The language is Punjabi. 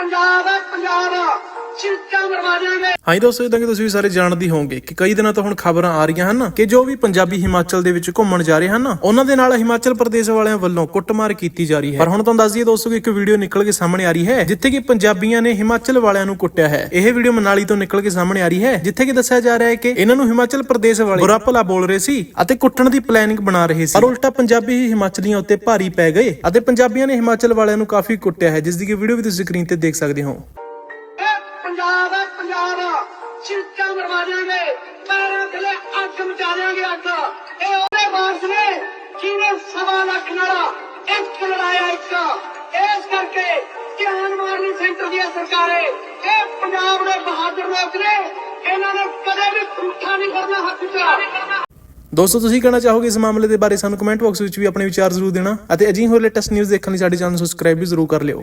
ਪੰਜਾਬ ਹੈ ਪੰਜਾਬ ਚਿੱਟਾ ਮਰਵਾ ਦਿਆਂਗੇ। ਹਾਂਜੀ ਦੋਸਤੋ ਇਦਾਂ ਕਿ ਤੁਸੀਂ ਸਾਰੇ ਜਾਣਦੇ ਹੋਵੋਗੇ ਕਿ ਕਈ ਦਿਨਾਂ ਤੋਂ ਹੁਣ ਖਬਰਾਂ ਆ ਰਹੀਆਂ ਹਨ ਕਿ ਜੋ ਵੀ ਪੰਜਾਬੀ ਹਿਮਾਚਲ ਦੇ ਵਿੱਚ ਘੁੰਮਣ ਜਾ ਰਹੇ ਹਨ ਉਹਨਾਂ ਦੇ ਨਾਲ ਹਿਮਾਚਲ ਪ੍ਰਦੇਸ਼ ਵਾਲਿਆਂ ਵੱਲੋਂ ਕੁੱਟਮਾਰ ਕੀਤੀ ਜਾ ਰਹੀ ਹੈ। ਪਰ ਹੁਣ ਤੁਹਾਨੂੰ ਦੱਸ ਦਈਏ ਦੋਸਤੋ ਕਿ ਇੱਕ ਵੀਡੀਓ ਨਿਕਲ ਕੇ ਸਾਹਮਣੇ ਆ ਰਹੀ ਹੈ, ਜਿੱਥੇ ਕਿ ਪੰਜਾਬੀਆਂ ਨੇ ਹਿਮਾਚਲ ਵਾਲਿਆਂ ਨੂੰ ਕੁੱਟਿਆ ਹੈ। ਇਹ ਵੀਡੀਓ ਮਨਾਲੀ ਤੋਂ ਨਿਕਲ ਕੇ ਸਾਹਮਣੇ ਆ ਰਹੀ ਹੈ, ਜਿੱਥੇ ਕਿ ਦੱਸਿਆ ਜਾ ਰਿਹਾ ਹੈ ਕਿ ਇਹਨਾਂ ਨੂੰ ਹਿਮਾਚਲ ਪ੍ਰਦੇਸ਼ ਵਾਲੇ ਬੁਰਾ ਭਲਾ ਬੋਲ ਰਹੇ ਸੀ ਅਤੇ ਕੁੱਟਣ ਦੀ ਪਲੈਨਿੰਗ ਬਣਾ ਰਹੇ ਸੀ। ਪਰ ਉਲਟਾ ਪੰਜਾਬੀ ਹੀ ਹਿਮਾਚਲੀਆਂ ਉੱਤੇ ਭਾਰੀ ਪੈ ਗਏ ਅਤੇ ਪੰਜਾਬੀਆਂ ਨੇ ਹਿਮਾਚਲ ਵਾਲਿਆਂ ਨੂੰ ਕਾਫੀ ਕੁੱਟਿਆ ਹੈ, ਜਿਸ ਦੀ ਕਿ ਵੀਡੀਓ ਵੀ ਤੁਸੀਂ ਸਕਰੀਨ ਤੇ ਦੇਖ ਸਕਦੇ ਹੋ। ਇੱਕ ਇੱਕ ਇਸ ਕਰਕੇ ਧਿਆਨ ਮਾਰਨੀ ਸੈਂਟਰ ਦੀਆਂ ਸਰਕਾਰੇ। ਇਹ ਪੰਜਾਬ ਦੇ ਬਹਾਦਰ ਲੋਕ ਨੇ, ਇਹਨਾਂ ਨੇ ਕਦੇ ਵੀ ਝੂਠਾ ਨਹੀਂ ਕਰਨਾ ਹੱਥ ਚ ਦੋਸਤੋ, ਤੁਸੀਂ ਕਹਿਣਾ ਚਾਹੋਗੇ ਇਸ ਮਾਮਲੇ ਦੇ ਬਾਰੇ? ਸਾਨੂੰ ਕਮੈਂਟ ਬਾਕਸ ਵਿੱਚ ਵੀ ਆਪਣੇ ਵਿਚਾਰ ਜ਼ਰੂਰ ਦੇਣਾ ਅਤੇ ਅਜਿਹੀ ਹੋਰ ਲੇਟੈਸਟ ਨਿਊਜ਼ ਦੇਖਣ ਲਈ ਸਾਡੇ ਚੈਨਲ ਨੂੰ ਸਬਸਕ੍ਰਾਈਬ ਵੀ ਜ਼ਰੂਰ ਕਰ ਲਿਓ।